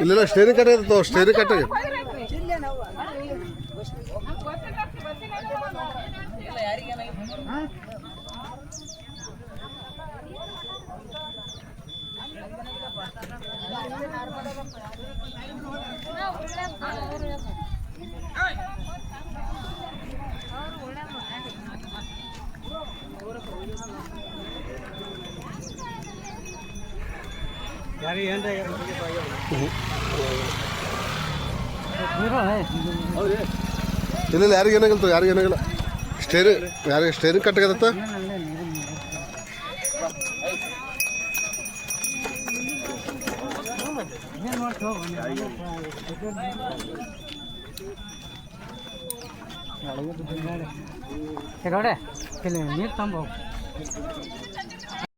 ಇಲ್ಲೆಲ್ಲ ಸ್ಟೇರಿಂಗ್ ಕಟ್ಟೆ ಇರ್ತಾವ ಸ್ಟೇರಿಂಗ್ ಕಟ್ಟೆ ಇಲ್ಲ ಯಾರಿಗೆ ಏನಾಗಲ್ತ ಯಾರಿಗೆ ಏನಾಗಲ್ಲ. ಸ್ಟೇರಿಂಗ್ ಯಾರಿಗೆ ಸ್ಟೇರಿಂಗ್ ಕಟ್ಟಾಗತ್ತ ನೋಡಿ ಇಲ್ಲಿ ನೀರು ತಂಬ.